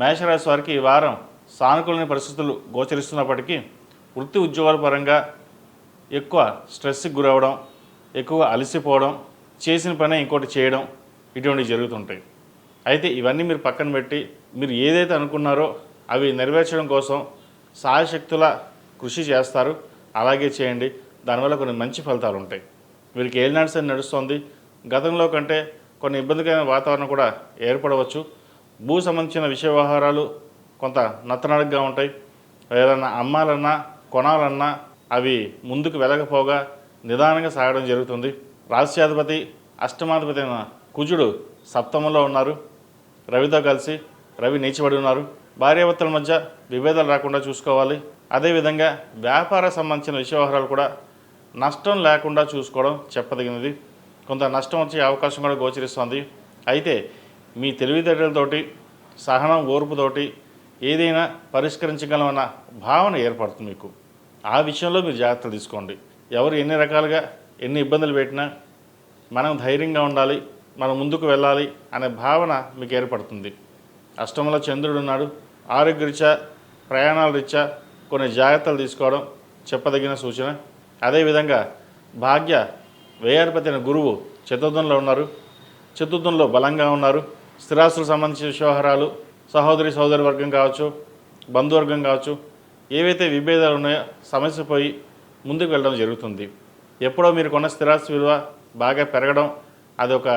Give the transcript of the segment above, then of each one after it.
మేషరాశి వారికి ఈ వారం సానుకూలమైన పరిస్థితులు గోచరిస్తున్నప్పటికీ వృత్తి ఉద్యోగాల పరంగా ఎక్కువ స్ట్రెస్కి గురవడం ఎక్కువ అలసిపోవడం చేసిన పని ఇంకోటి చేయడం ఇటువంటివి జరుగుతుంటాయి. అయితే ఇవన్నీ మీరు పక్కన పెట్టి మీరు ఏదైతే అనుకున్నారో అవి నెరవేర్చడం కోసం సాయశక్తుల కృషి చేస్తారు. అలాగే చేయండి. దానివల్ల కొన్ని మంచి ఫలితాలు ఉంటాయి. వీరికి ఏలినాడు అని నడుస్తుంది. గతంలో కంటే కొన్ని ఇబ్బందికరమైన వాతావరణం కూడా ఏర్పడవచ్చు. భూ సంబంధించిన విషయ వ్యవహారాలు కొంత నత్తనడగ్గా ఉంటాయి. ఏదన్నా అమ్మాలన్నా కొనాలన్నా అవి ముందుకు వెళ్ళకపోగా నిదానంగా సాగడం జరుగుతుంది. రాష్ట్రాధిపతి అష్టమాధిపతి అయిన కుజుడు సప్తమంలో ఉన్నారు. రవితో కలిసి రవి నీచబడి ఉన్నారు. భార్యాభర్తల మధ్య విభేదాలు రాకుండా చూసుకోవాలి. అదేవిధంగా వ్యాపార సంబంధించిన విషయ వ్యవహారాలు కూడా నష్టం లేకుండా చూసుకోవడం చెప్పదగినది. కొంత నష్టం వచ్చే అవకాశం కూడా గోచరిస్తుంది. అయితే మీ తెలివితేటలతోటి సహనం ఓర్పుతోటి ఏదైనా పరిష్కరించగలమన్న భావన ఏర్పడుతుంది మీకు. ఆ విషయంలో మీరు జాగ్రత్తలు తీసుకోండి. ఎవరు ఎన్ని రకాలుగా ఎన్ని ఇబ్బందులు పెట్టినా మనం ధైర్యంగా ఉండాలి మనం ముందుకు వెళ్ళాలి అనే భావన మీకు ఏర్పడుతుంది. అష్టమంలో చంద్రుడు ఉన్నాడు. ఆరోగ్యరీత్యా ప్రయాణాల రీత్యా కొన్ని జాగ్రత్తలు తీసుకోవడం చెప్పదగిన సూచన. అదేవిధంగా భాగ్య వ్యయాధిపతి అయిన గురువు చతుర్థంలో ఉన్నారు. చతుర్థంలో బలంగా ఉన్నారు. స్థిరాస్తులకు సంబంధించిన వ్యవహారాలు సహోదరి సహోదరి వర్గం కావచ్చు బంధువర్గం కావచ్చు ఏవైతే విభేదాలు ఉన్నాయో సమస్య పోయి ముందుకు వెళ్ళడం జరుగుతుంది. ఎప్పుడో మీరు కొన్న స్థిరాస్తి విలువ బాగా పెరగడం అది ఒక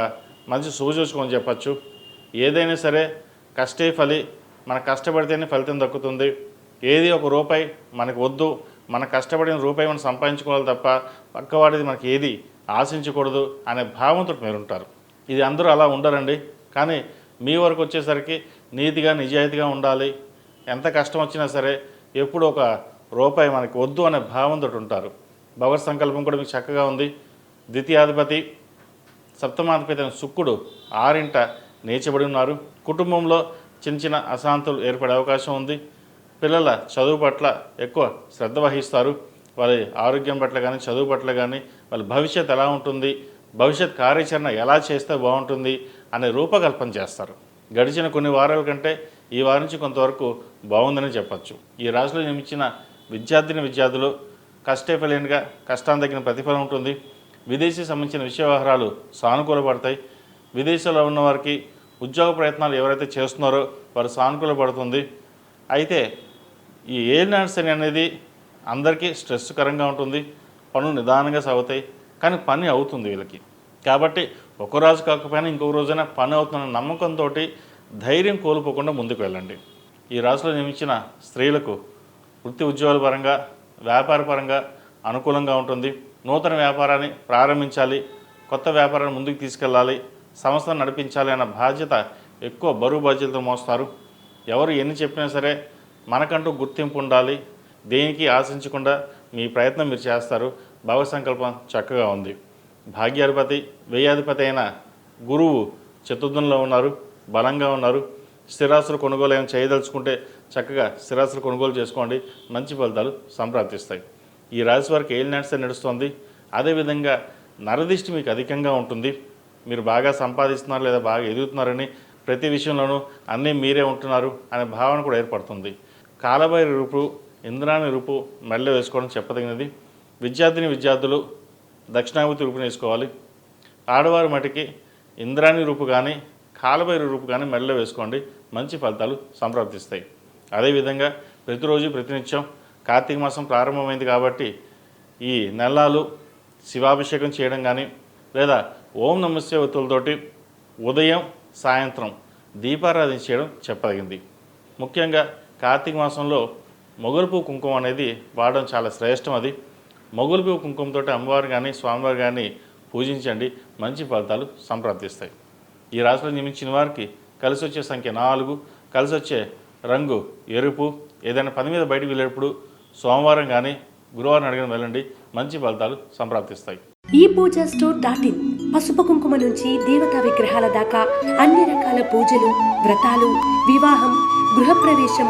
మంచి సూచూచుకొని చెప్పచ్చు. ఏదైనా సరే కష్టే ఫలి మన కష్టపడితేనే ఫలితం దక్కుతుంది. ఏది ఒక రూపాయి మనకు వద్దు మన కష్టపడిన రూపాయి మనం సంపాదించుకోవాలి తప్ప పక్కవాడిది మనకి ఏది ఆశించకూడదు అనే భావంతో మీరు ఉంటారు ఇది అందరూ అలా ఉండరండి. కానీ మీ వరకు వచ్చేసరికి నీతిగా నిజాయితీగా ఉండాలి. ఎంత కష్టం వచ్చినా సరే ఎప్పుడు ఒక రూపాయి మనకి వద్దు అనే భావంతో ఉంటారు. భగవత్ సంకల్పం కూడా మీకు చక్కగా ఉంది. ద్వితీయాధిపతి సప్తమాధిపతి అయిన శుక్కుడు ఆరింట నేర్చబడి ఉన్నారు. కుటుంబంలో చిన్న చిన్న అశాంతులు ఏర్పడే అవకాశం ఉంది. పిల్లల చదువు పట్ల ఎక్కువ శ్రద్ధ వహిస్తారు. వారి ఆరోగ్యం పట్ల కానీ చదువు పట్ల కానీ వాళ్ళ భవిష్యత్ ఎలా ఉంటుంది భవిష్యత్ కార్యాచరణ ఎలా చేస్తే బాగుంటుంది అనే రూపకల్పన చేస్తారు. గడిచిన కొన్ని వారాల కంటే ఈ వారం నుంచి కొంతవరకు బాగుందని చెప్పచ్చు. ఈ రాశిలో నియమించిన విద్యార్థిని విద్యార్థులు కష్టఫలినగా కష్టాన్ని తగిన ప్రతిఫలం ఉంటుంది. విదేశీ సంబంధించిన విషయ వ్యవహారాలు సానుకూలపడతాయి. విదేశాల్లో ఉన్న వారికి ఉద్యోగ ప్రయత్నాలు ఎవరైతే చేస్తున్నారో వారు సానుకూలపడుతుంది. అయితే ఈ ఏలినాడ్స్ శని అనేది అందరికీ స్ట్రెస్కరంగా ఉంటుంది. పనులు నిదానంగా సాగుతాయి. కానీ పని అవుతుంది వీళ్ళకి. కాబట్టి ఒక రోజు కాకపోయినా ఇంకొక రోజైనా పని అవుతున్న నమ్మకంతో ధైర్యం కోల్పోకుండా ముందుకు వెళ్ళండి. ఈ రాశిలో నియమించిన స్త్రీలకు వృత్తి ఉద్యోగాల పరంగా వ్యాపార పరంగా అనుకూలంగా ఉంటుంది. నూతన వ్యాపారాన్ని ప్రారంభించాలి. కొత్త వ్యాపారాన్ని ముందుకు తీసుకెళ్ళాలి. సంస్థను నడిపించాలి అన్న బాధ్యత ఎక్కువ బరువు బాధ్యతలు మోస్తారు. ఎవరు ఎన్ని చెప్పినా సరే మనకంటూ గుర్తింపు ఉండాలి. దేనికి ఆశించకుండా మీ ప్రయత్నం మీరు చేస్తారు. భావ సంకల్పం చక్కగా ఉంది. భాగ్యాధిపతి వ్యయాధిపతి అయిన గురువు చతుర్థంలో ఉన్నారు బలంగా ఉన్నారు. స్థిరాస్తులు కొనుగోలు ఏమైనా చేయదలుచుకుంటే చక్కగా స్థిరాస్తులు కొనుగోలు చేసుకోండి. మంచి ఫలితాలు సంప్రాప్తిస్తాయి. ఈ రాశి వారికి ఏలి నడిస్తే నడుస్తుంది. అదేవిధంగా నరదిష్టి మీకు అధికంగా ఉంటుంది. మీరు బాగా సంపాదిస్తున్నారు లేదా బాగా ఎదుగుతున్నారని ప్రతి విషయంలోనూ అన్నీ మీరే ఉంటున్నారు అనే భావన కూడా ఏర్పడుతుంది. కాలభైరి రూపు ఇంద్రాని రూపు మెల్ల వేసుకోవడం చెప్పదగినది. విద్యార్థిని విద్యార్థులు దక్షిణామూర్తి రూపు వేసుకోవాలి. ఆడవారి మటుకి ఇంద్రాణి రూపు కానీ కాలభైరు రూపు కానీ మెల్ల వేసుకోండి. మంచి ఫలితాలు సంప్రాప్తిస్తాయి. అదేవిధంగా ప్రతిరోజు ప్రతినిత్యం కార్తీక మాసం ప్రారంభమైంది కాబట్టి ఈ నెలలు శివాభిషేకం చేయడం కానీ లేదా ఓం నమస్తే ఒత్తులతోటి ఉదయం సాయంత్రం దీపారాధన చేయడం చెప్పదగింది. ముఖ్యంగా కార్తీక మాసంలో మొగలుపు కుంకుమ అనేది వాడడం చాలా శ్రేష్టం అది. మొగలుపు కుంకుమతో అమ్మవారు కానీ స్వామివారు కానీ పూజించండి. మంచి ఫలితాలు సంప్రాప్తిస్తాయి. ఈ రాశిలో నియమించిన వారికి కలిసి వచ్చే సంఖ్య నాలుగు. కలిసి వచ్చే రంగు ఎరుపు. ఏదైనా పని మీద బయటకు వెళ్ళేటప్పుడు సోమవారం కానీ గురువారం అడిగిన వెళ్ళండి. మంచి ఫలితాలు సంప్రాప్తిస్తాయి. ఈ పూజా స్టోర్ డాట్ ఇన్ పసుపు కుంకుమ నుంచి దేవతా విగ్రహాల దాకా అన్ని రకాల పూజలు వ్రతాలు వివాహం గృహప్రవేశం